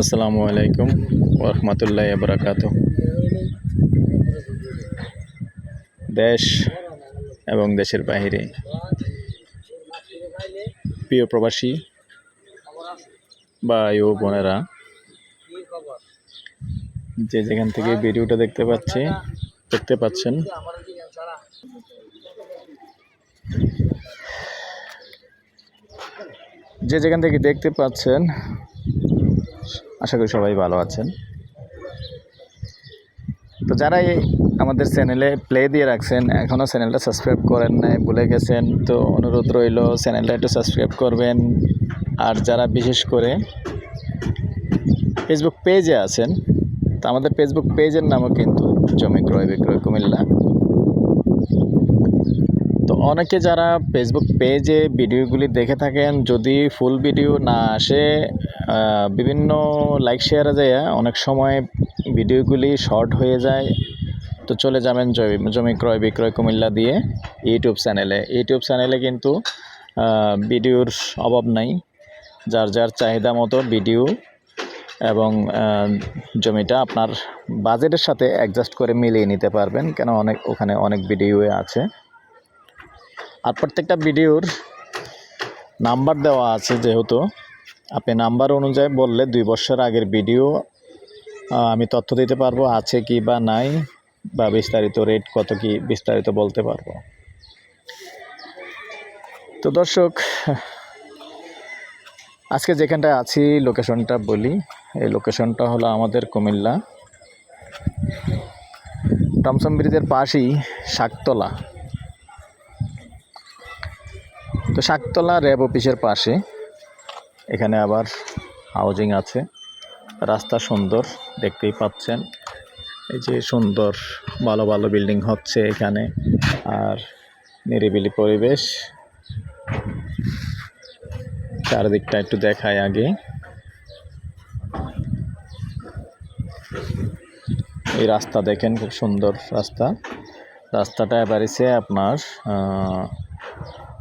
আসসালামু আলাইকুম রহমতুল্লাহ বরাকাত দেশ এবং দেশের বাইরে প্রিয় প্রবাসী ভাই ও বোনেরা, যে যেখান থেকে ভিডিওটা দেখতে পাচ্ছি, দেখতে পাচ্ছেন আমার দিকে সারা যে যেখান থেকে দেখতে পাচ্ছেন, আশা করি সবাই ভালো আছেন। তো যারা এই আমাদের চ্যানেলে প্লে দিয়ে রাখছেন এখনও চ্যানেলটা সাবস্ক্রাইব করেন নাই, ভুলে গেছেন, তো অনুরোধ রইল চ্যানেলটা একটু সাবস্ক্রাইব করবেন। আর যারা বিশেষ করে ফেসবুক পেজে আছেন, তো আমাদের ফেসবুক পেজের নামও কিন্তু জমি ক্রয় বিক্রয় কুমিল্লা। তো অনেকে যারা ফেসবুক পেজে ভিডিওগুলি দেখে থাকেন, যদি ফুল ভিডিও না আসে বিভিন্ন লাইক শেয়ারে যায়, অনেক সময় ভিডিওগুলি শর্ট হয়ে যায়। তো চলে যাবেন জমি- জমি ক্রয় বিক্রয় কুমিল্লা দিয়ে ইউটিউব চ্যানেলে ইউটিউব চ্যানেলে কিন্তু ভিডিওর অভাব নাই। যার যার চাহিদা মতো ভিডিও এবং জমিটা আপনার বাজেটের সাথে অ্যাডজাস্ট করে মিলিয়ে নিতে পারবেন। কেন অনেক, ওখানে অনেক ভিডিও আছে। আর প্রত্যেকটা ভিডিওর নাম্বার দেওয়া আছে যেহেতু, আপনি নাম্বার অনুযায়ী বললে দুই বছর আগের ভিডিও আমি তথ্য দিতে পারব, আছে কি বা নাই, বা বিস্তারিত রেট কত কি বিস্তারিত বলতে পারব। তো দর্শক, আজকে যেখানটায় আছি লোকেশনটা বলি। এই লোকেশনটা হলো আমাদের কুমিল্লা। টমসম ব্রিজের পাশেই শাকতলা। তো শাকতলা র্যাব অফিসের পাশে। এখানে আবার হাউজিং আছে। রাস্তা সুন্দর, দেখতেই পাচ্ছেন। এই যে সুন্দর, ভালো ভালো বিল্ডিং হচ্ছে এখানে। আর নিরিবিলি পরিবেশ। চারিদিকটা একটু দেখায় আগে। এই রাস্তা দেখেন, খুব সুন্দর রাস্তা। রাস্তাটা এবারেছে আপনার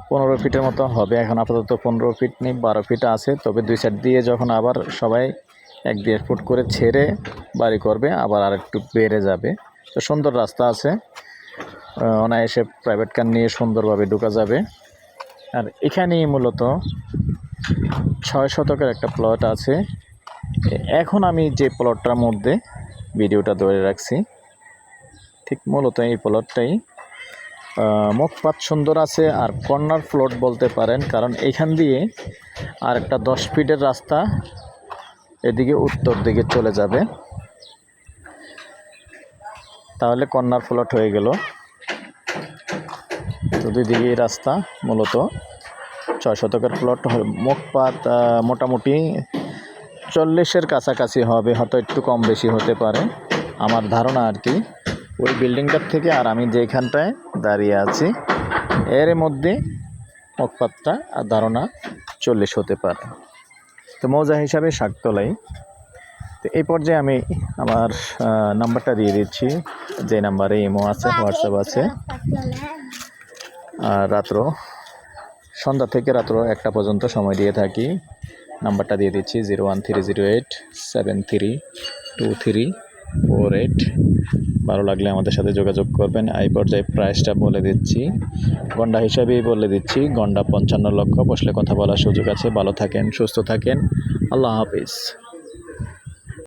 পনেরো ফিটের মতো হবে। এখন আপাতত পনেরো ফিট নেই, বারো ফিট আছে। তবে দুই সাইড দিয়ে যখন আবার সবাই এক দেড় ফুট করে ছেড়ে বাড়ি করবে, আবার আর একটু বেড়ে যাবে। তো সুন্দর রাস্তা আছে। অনায়াসে প্রাইভেট কার নিয়ে সুন্দরভাবে ঢোকা যাবে। আর এখানেই মূলত ছয় শতকের একটা প্লট আছে। এখন আমি যে প্লটটার মধ্যে ভিডিওটা ধরে রাখছি, ঠিক মূলত এই প্লটটাই মুখপাত সুন্দর আছে আর কর্নার ফ্লোট বলতে পারেন, কারণ এখান দিয়ে আর একটা দশ ফিটের রাস্তা এদিকে উত্তর দিকে চলে যাবে। তাহলে কর্নার ফ্লোট হয়ে গেল। তো দুই রাস্তা মূলত। ছয় শতকের প্লট মুখপাত মোটামুটি চল্লিশের কাছাকাছি হবে, হয়তো একটু কম বেশি হতে পারে। আমার ধারণা আর কি, ওই বিল্ডিংটার থেকে আর আমি যেখানটায় দাঁড়িয়ে আছি। এর মধ্যে আর ধারণা চল্লিশ হতে পারে। তো মৌজা হিসাবে শাকতলাই তো এই পর্যায়ে আমি আমার নাম্বারটা দিয়ে দিচ্ছি। যে নাম্বারে ইমো আছে হোয়াটসঅ্যাপ আছে। আর রাত্র সন্ধ্যা থেকে রাত্র একটা পর্যন্ত সময় দিয়ে থাকি। নাম্বারটা দিয়ে দিচ্ছি zero one three zero eight seven three two three four eight. ভালো লাগলে আমাদের সাথে যোগাযোগ করবেন। এই পর্যায়ে প্রাইসটা বলে দিচ্ছি। গন্ডা হিসাবেই বলে দিচ্ছি, গন্ডা পঞ্চান্ন লক্ষ। বসলে কথা বলার সুযোগ আছে। ভালো থাকেন, সুস্থ থাকেন। আল্লাহ হাফিজ।